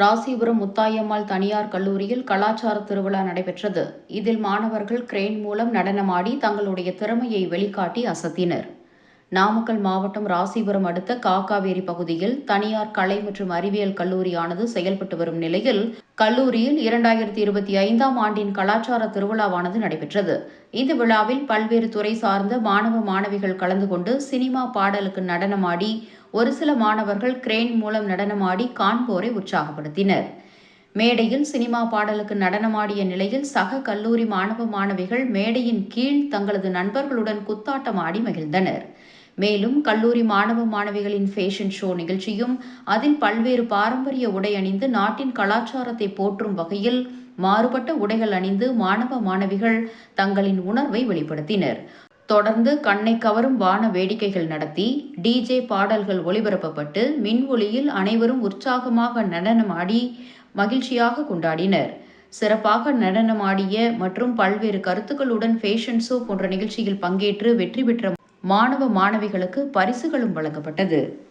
ராசிபுரம் முத்தாயம்மாள் தனியார் கல்லூரியில் கலாச்சார திருவிழா நடைபெற்றது. இதில் மாணவர்கள் கிரெயின் மூலம் நடனமாடி தங்களுடைய திறமையை வெளிக்காட்டி அசத்தினர். நாமக்கல் மாவட்டம் ராசிபுரம் அடுத்த காக்காவேரி பகுதியில் தனியார் கலை மற்றும் அறிவியல் கல்லூரியானது செயல்பட்டு வரும் நிலையில் கல்லூரியில் இரண்டாயிரத்தி இருபத்தி ஐந்தாம் ஆண்டின் கலாச்சார திருவிழாவானது நடைபெற்றது. இந்த விழாவில் பல்வேறு துறை சார்ந்த மாணவ மாணவிகள் கலந்து கொண்டு சினிமா பாடலுக்கு நடனமாடி ஒரு சில மாணவர்கள் கிரேன் மூலம் நடனமாடி காண்போரை உற்சாகப்படுத்தினர். மேடையில் சினிமா பாடலுக்கு நடனமாடிய நிலையில் சக கல்லூரி மாணவ மாணவிகள் மேடையின் கீழ் தங்களது நண்பர்களுடன் குத்தாட்டம் ஆடி மகிழ்ந்தனர். மேலும் கல்லூரி மாணவ மாணவிகளின் ஃபேஷன் ஷோ நிகழ்ச்சியும் அதில் பல்வேறு பாரம்பரிய உடை அணிந்து நாட்டின் கலாச்சாரத்தை போற்றும் வகையில் மாறுபட்ட உடைகள் அணிந்து மாணவ மாணவிகள் தங்களின் உணர்வை வெளிப்படுத்தினர். தொடர்ந்து கண்ணை கவரும் வான வேடிக்கைகள் நடத்தி டிஜே பாடல்கள் ஒளிபரப்பப்பட்டு மின் ஒளியில் அனைவரும் உற்சாகமாக நடனமாடி மகிழ்ச்சியாக கொண்டாடினர். சிறப்பாக நடனமாடிய மற்றும் பல்வேறு கருத்துக்களுடன் ஃபேஷன் ஷோ போன்ற நிகழ்ச்சியில் பங்கேற்று வெற்றி பெற்ற மாணவ மாணவிகளுக்கு பரிசுகளும் வழங்கப்பட்டது.